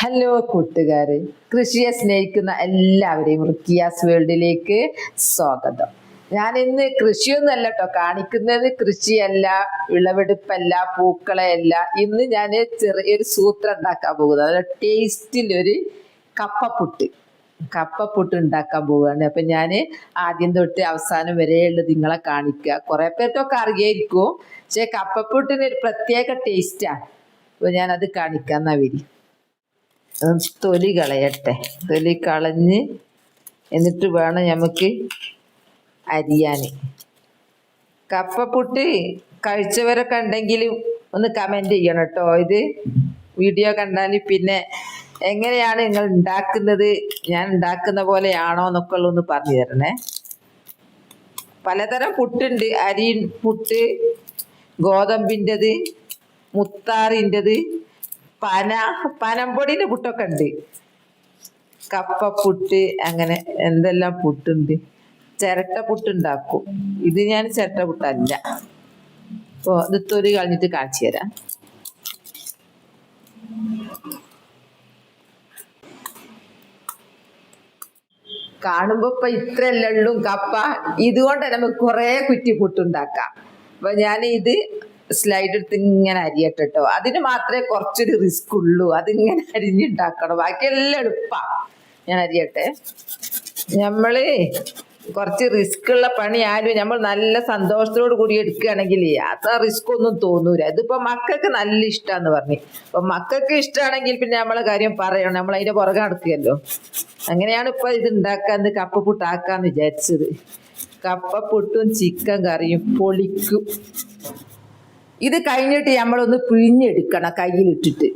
Hello കൂട്ടുകാര്. കൃഷിയെ സ്നേഹിക്കുന്ന എല്ലാവരെയും റുക്കിയാസ് വേൾഡിലേക്ക് സ്വാഗതം. ഞാൻ ഇന്ന് കൃഷിയൊന്നുമല്ല കേട്ടോ കാണിക്കുന്നത്. കൃഷിയല്ല വിളവെടുപ്പല്ല പൂക്കളയല്ല. ഇന്ന് ഞാൻ ചെറിയൊരു സൂത്രം ഉണ്ടാക്കാൻ പോകുന്നത്. അതായത് ടേസ്റ്റിലൊരു കപ്പപ്പുട്ട്. കപ്പപ്പുട്ട് ഉണ്ടാക്കാൻ പോവുകയാണ്. അപ്പൊ ഞാൻ ആദ്യം തൊട്ട് അവസാനം വരെയുള്ളത് നിങ്ങളെ കാണിക്കുക. കുറെ പേർക്കൊക്കെ അറിയായിരിക്കും. പക്ഷെ കപ്പപ്പുട്ടിന് ഒരു പ്രത്യേക ടേസ്റ്റാണ് അപ്പൊ ഞാനത് കാണിക്കാന്നാ വരി തൊലി കളയട്ടെ. തൊലി കളഞ്ഞ് എന്നിട്ട് വേണം നമുക്ക് അരിയാൻ കപ്പപ്പുട്ട് കഴിച്ചവരൊക്കെ ഉണ്ടെങ്കിൽ ഒന്ന് കമന്റ് ചെയ്യണം കേട്ടോ ഇത് വീഡിയോ കണ്ടാൽ പിന്നെ എങ്ങനെയാണ് നിങ്ങൾ ഉണ്ടാക്കുന്നത്? ഞാൻ ഉണ്ടാക്കുന്ന പോലെയാണോ എന്നൊക്കെ ഉള്ളതൊന്ന് പറഞ്ഞു തരണേ. പലതരം പുട്ടുണ്ട്. അരി പുട്ട് ഗോതമ്പിന്റെത് മുത്താറിന്റെത് പന പനമ്പൊടിന്റെ പുട്ടൊക്കെ ഉണ്ട്. കപ്പ പുട്ട് അങ്ങനെ എന്തെല്ലാം പുട്ടുണ്ട്. ചിരട്ട പുട്ടുണ്ടാക്കും. ഇത് ഞാൻ ചിരട്ട പുട്ടല്ല. അപ്പോൾ ഇത് കളഞ്ഞിട്ട് കാണിച്ചു തരാം. കാണുമ്പോ ഇപ്പൊ ഉള്ളൂ കപ്പ. ഇതുകൊണ്ട് നമുക്ക് കുറെ കുറ്റി പുട്ടുണ്ടാക്കാം. അപ്പൊ ഞാൻ ഇത് സ്ലൈഡ് എടുത്ത് ഇങ്ങനെ അരിയട്ടെ കേട്ടോ അതിന് മാത്രമേ കുറച്ചൊരു റിസ്ക് ഉള്ളൂ. അതിങ്ങനെ അരിഞ്ഞുണ്ടാക്കണം. ബാക്കിയെല്ലാം എളുപ്പാ ഞാൻ അരിയട്ടെ. നമ്മൾ കുറച്ച് റിസ്ക് ഉള്ള പണി ആരും നമ്മൾ നല്ല സന്തോഷത്തോട് കൂടി എടുക്കുകയാണെങ്കിൽ അത്ര റിസ്ക് ഒന്നും തോന്നൂല. ഇതിപ്പോ മക്കൾക്ക് നല്ല ഇഷ്ടമാന്ന് പറഞ്ഞു. അപ്പൊ മക്കൾക്ക് ഇഷ്ടമാണെങ്കിൽ പിന്നെ നമ്മളെ കാര്യം പറയണം. നമ്മൾ അതിന്റെ പുറകെ നടക്കുകയല്ലോ. അങ്ങനെയാണ് ഇപ്പൊ ഇത് ഉണ്ടാക്കാന്ന് കപ്പ പുട്ടാക്കാന്ന് വിചാരിച്ചത്. കപ്പ പുട്ടും ചിക്കൻ കറിയും പൊളിക്കും. ഇത് കഴിഞ്ഞിട്ട് നമ്മളൊന്ന് പിഴിഞ്ഞെടുക്കണം കയ്യിലിട്ടിട്ട്.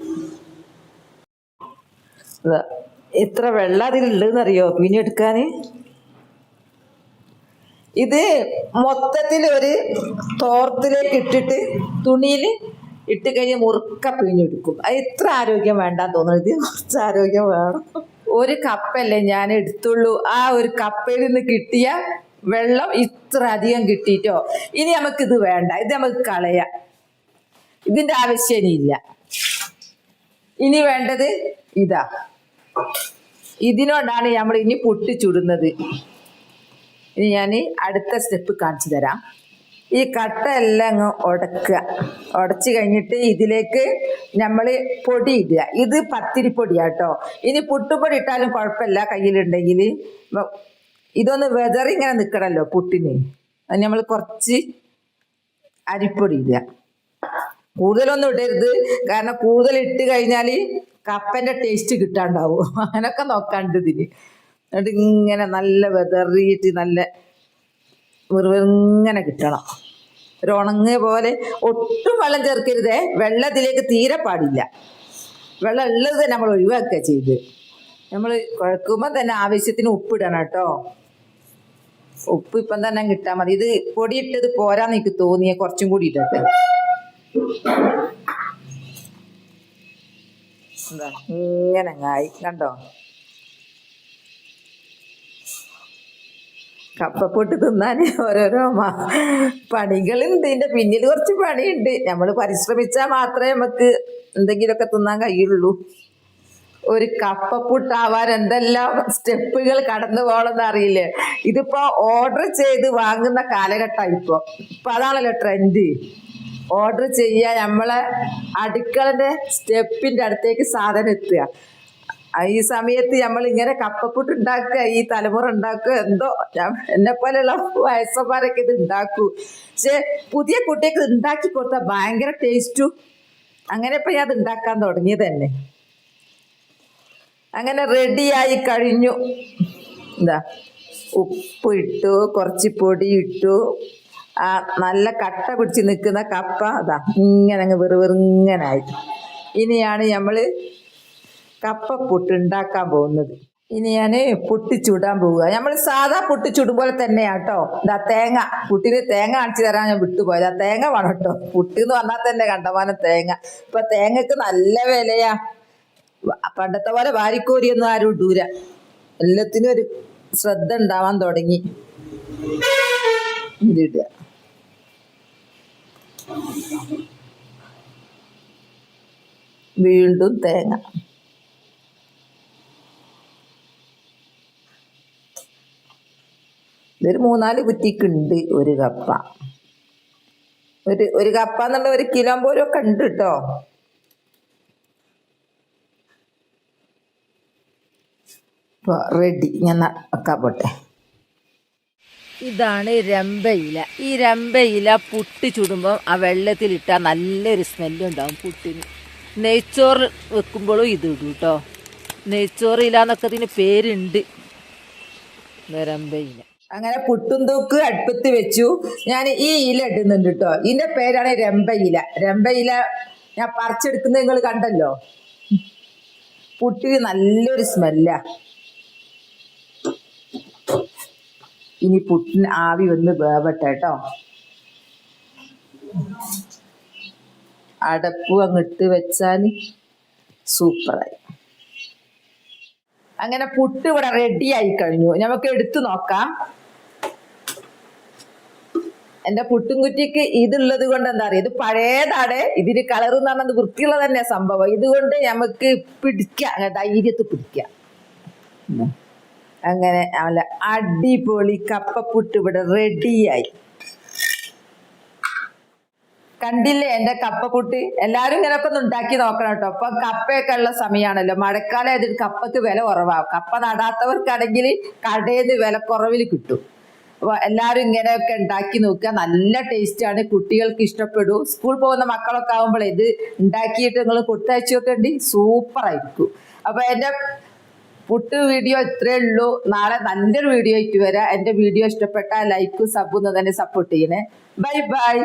എത്ര വെള്ളം അതിലുള്ളതെന്നറിയോ പിഴിഞ്ഞെടുക്കാന്? ഇത് മൊത്തത്തിൽ ഒരു തോർത്തിലേക്ക് ഇട്ടിട്ട് തുണിയിൽ ഇട്ട് കഴിഞ്ഞ് മുറുക്ക പിഴിഞ്ഞെടുക്കും. അത് ഇത്ര ആരോഗ്യം വേണ്ടാന്ന് തോന്നുന്നു. ഇത് കുറച്ച് ആരോഗ്യം വേണം. ഒരു കപ്പല്ലേ ഞാൻ എടുത്തുള്ളൂ. ആ ഒരു കപ്പയിൽ നിന്ന് കിട്ടിയ വെള്ളം ഇത്ര അധികം കിട്ടിയിട്ടോ? ഇനി നമുക്ക് ഇത് വേണ്ട. ഇത് നമുക്ക് കളയാം. ഇതിന്റെ ആവശ്യം ഇല്ല ഇനി വേണ്ടത് ഇതാ. ഇതിനോടാണ് നമ്മൾ ഇനി പൊട്ടിച്ചുടുന്നത്. ഇനി ഞാൻ അടുത്ത സ്റ്റെപ്പ് കാണിച്ചു തരാം. ഈ കട്ട എല്ലാം അങ്ങ് ഉടക്കുക. ഉടച്ചു കഴിഞ്ഞിട്ട് ഇതിലേക്ക് നമ്മൾ പൊടി ഇടുക. ഇത് പത്തിരിപ്പൊടിയാട്ടോ ഇനി പുട്ടുപൊടി ഇട്ടാലും കുഴപ്പമില്ല കയ്യിലുണ്ടെങ്കിൽ ഇതൊന്ന് വെതറി ഇങ്ങനെ നിൽക്കണമല്ലോ പുട്ടിന് നമ്മൾ കുറച്ച് അരിപ്പൊടി ഇടുക. കൂടുതലൊന്നും ഇടരുത്. കാരണം കൂടുതൽ ഇട്ട് കഴിഞ്ഞാൽ കപ്പന്റെ ടേസ്റ്റ് കിട്ടാണ്ടാവും. അങ്ങനൊക്കെ നോക്കാണ്ട് ഇതിന്. എന്നിട്ട് ഇങ്ങനെ നല്ല വെതറിയിട്ട് നല്ല വെറുങ്ങനെ കിട്ടണം. ഒരു ഉണങ്ങിയ പോലെ ഒട്ടും വെള്ളം ചേർക്കരുതേ. വെള്ളത്തിലേക്ക് തീരെ പാടില്ല. വെള്ളം ഉള്ളത് നമ്മൾ ഒഴിവാക്കുക ചെയ്ത്. നമ്മൾ കുഴക്കുമ്പോൾ തന്നെ ആവശ്യത്തിന് ഉപ്പിടണം കേട്ടോ. ഉപ്പ് ഇപ്പം തന്നെ കിട്ടാൽ മതി. ഇത് പൊടിയിട്ടത് പോരാന്ന് എനിക്ക് തോന്നിയ. കുറച്ചും കൂടി ഇടട്ടെ. ഇങ്ങനെ ആയി കണ്ടോ? കപ്പപ്പൊട്ട് തിന്നാൻ ഓരോരോ പണികളുണ്ട്. ഇതിന്റെ പിന്നിൽ കുറച്ച് പണിയുണ്ട്. നമ്മൾ പരിശ്രമിച്ചാൽ മാത്രമേ നമുക്ക് എന്തെങ്കിലുമൊക്കെ തിന്നാൻ കഴിയുള്ളൂ. ഒരു കപ്പപ്പുട്ടാവാൻ എന്തെല്ലാം സ്റ്റെപ്പുകൾ കടന്നു പോകണമെന്ന് അറിയില്ലേ. ഇതിപ്പോ ഓർഡർ ചെയ്ത് വാങ്ങുന്ന കാലഘട്ടമാണ് ഇപ്പൊ. ഇപ്പൊ അതാണല്ലോ ട്രെൻഡ് ഓർഡർ ചെയ്യുക നമ്മളെ അടുക്കളന്റെ സ്റ്റെപ്പിന്റെ അടുത്തേക്ക് സാധനം എത്തുക. ഈ സമയത്ത് നമ്മൾ ഇങ്ങനെ കപ്പപ്പുട്ട് ഉണ്ടാക്കുക ഈ തലമുറ ഉണ്ടാക്കുക എന്തോ എന്നെ പോലെയുള്ള വയസ്സന്മാരൊക്കെ ഇത് ഉണ്ടാക്കൂ. പക്ഷെ പുതിയ കുട്ടിയൊക്കെ ഉണ്ടാക്കി കൊടുത്താൽ ഭയങ്കര ടേസ്റ്റു. അങ്ങനെ ഇപ്പൊ ഞാൻ അത് ഉണ്ടാക്കാൻ തുടങ്ങിയത് തന്നെ. അങ്ങനെ റെഡിയായി കഴിഞ്ഞു. എന്താ ഉപ്പ് ഇട്ടു കുറച്ച് പൊടി ഇട്ടു ആ നല്ല കട്ട പിടിച്ച് നിൽക്കുന്ന കപ്പ അതാ ഇങ്ങനെ അങ്ങ് വെറുവെറുങ്ങനായി. ഇനിയാണ് നമ്മൾ കപ്പ പുട്ട് ഉണ്ടാക്കാൻ പോകുന്നത്. ഇനി ഞാൻ പുട്ടി ചുടാൻ പോവുക. നമ്മൾ സാധാ പുട്ടി പോലെ തന്നെയാട്ടോ ഇതാ തേങ്ങ പുട്ടിന് തേങ്ങ കാണിച്ചു തരാൻ ഞാൻ വിട്ടുപോയത്. ആ തേങ്ങ വേണം കേട്ടോ പുട്ട് എന്ന് പറഞ്ഞാൽ തന്നെ കണ്ടമാനം തേങ്ങ. ഇപ്പൊ തേങ്ങക്ക് നല്ല വിലയാ. പണ്ടത്തെ പോലെ വാരിക്കോരിയൊന്നും ആരും ഇടൂല. എല്ലാത്തിനും ഒരു ശ്രദ്ധ ഉണ്ടാവാൻ തുടങ്ങി. ഇതിടുക വീണ്ടും തേങ്ങ. ഇതൊരു മൂന്നാൽ കുറ്റിക്കുണ്ട് ഒരു കപ്പ. ഒരു ഒരു കപ്പ എന്നുള്ള ഒരു കിലോ പോലും ഒക്കെ ഉണ്ട് കേട്ടോ റെഡി ഞാൻ വെക്കാൻ പോട്ടെ. ഇതാണ് രമ്പയില. ഈ രമ്പയില പുട്ടി ചുടുമ്പോൾ ആ വെള്ളത്തിലിട്ടാൽ നല്ലൊരു സ്മെല്ലുണ്ടാവും പുട്ടിന്. നെയ്ച്ചോറ് വെക്കുമ്പോഴും ഇത് ഇടും കേട്ടോ നെയ്ച്ചോറ് ഇല എന്നൊക്കെ ഇതിന് പേരുണ്ട്. രമ്പയില. അങ്ങനെ പുട്ടും തൂക്ക് അടുപ്പത്ത് വെച്ചു. ഞാൻ ഈ ഇല ഇടുന്നുണ്ട് കേട്ടോ ഇതിന്റെ പേരാണ് രമ്പയില. രമ്പയില ഞാൻ പറിച്ചെടുക്കുന്നത് നിങ്ങൾ കണ്ടല്ലോ? പുട്ടിന് നല്ലൊരു സ്മെല്ലാ. ഇനി പുട്ടിന് ആവി വന്ന് വേവട്ടെ കേട്ടോ അടപ്പ് അങ്ങിട്ട് വെച്ചാൽ സൂപ്പറായി. അങ്ങനെ പുട്ട് ഇവിടെ റെഡി ആയി കഴിഞ്ഞു. നമുക്ക് എടുത്തു നോക്കാം. എന്റെ പുട്ടും കുറ്റിക്ക് ഇതുള്ളത് കൊണ്ട് എന്താ പറയുക ഇത് പഴയതാണ്. ഇതിന് കളർ എന്ന് പറഞ്ഞത് വൃത്തിയുള്ള തന്നെ സംഭവം. ഇതുകൊണ്ട് നമുക്ക് പിടിക്കാം. ധൈര്യത്ത് പിടിക്കാം. അങ്ങനെ അല്ല അടിപൊളി കപ്പപ്പുട്ട് ഇവിടെ റെഡിയായി കണ്ടില്ലേ എന്റെ കപ്പക്കുട്ടി എല്ലാരും ഇങ്ങനൊക്കെ ഒന്ന് ഉണ്ടാക്കി നോക്കണം കേട്ടോ. അപ്പൊ കപ്പയൊക്കെ ഉള്ള സമയമാണല്ലോ മഴക്കാലം ആയതിന് കപ്പക്ക് വില കുറവാകും കപ്പ നടാത്തവർക്കാണെങ്കിൽ കടയിൽ നിന്ന് വില കുറവിൽ കിട്ടും. അപ്പൊ എല്ലാരും ഇങ്ങനെയൊക്കെ ഉണ്ടാക്കി നോക്കുക. നല്ല ടേസ്റ്റ് ആണ്. കുട്ടികൾക്ക് ഇഷ്ടപ്പെടും. സ്കൂൾ പോകുന്ന മക്കളൊക്കെ ആകുമ്പോൾ ഇത് ഉണ്ടാക്കിയിട്ട് നിങ്ങൾ കൊടുത്തയച്ചു നോക്കണ്ടി സൂപ്പർ ആയിരിക്കും. അപ്പൊ എന്റെ പുട്ട് വീഡിയോ ഇത്രേ ഉള്ളൂ. നാളെ നല്ലൊരു വീഡിയോ ആയിട്ട് വരാം. എന്റെ വീഡിയോ ഇഷ്ടപ്പെട്ടാൽ ലൈക്കും സബും തന്നെ സപ്പോർട്ട് ചെയ്യണേ. Bye by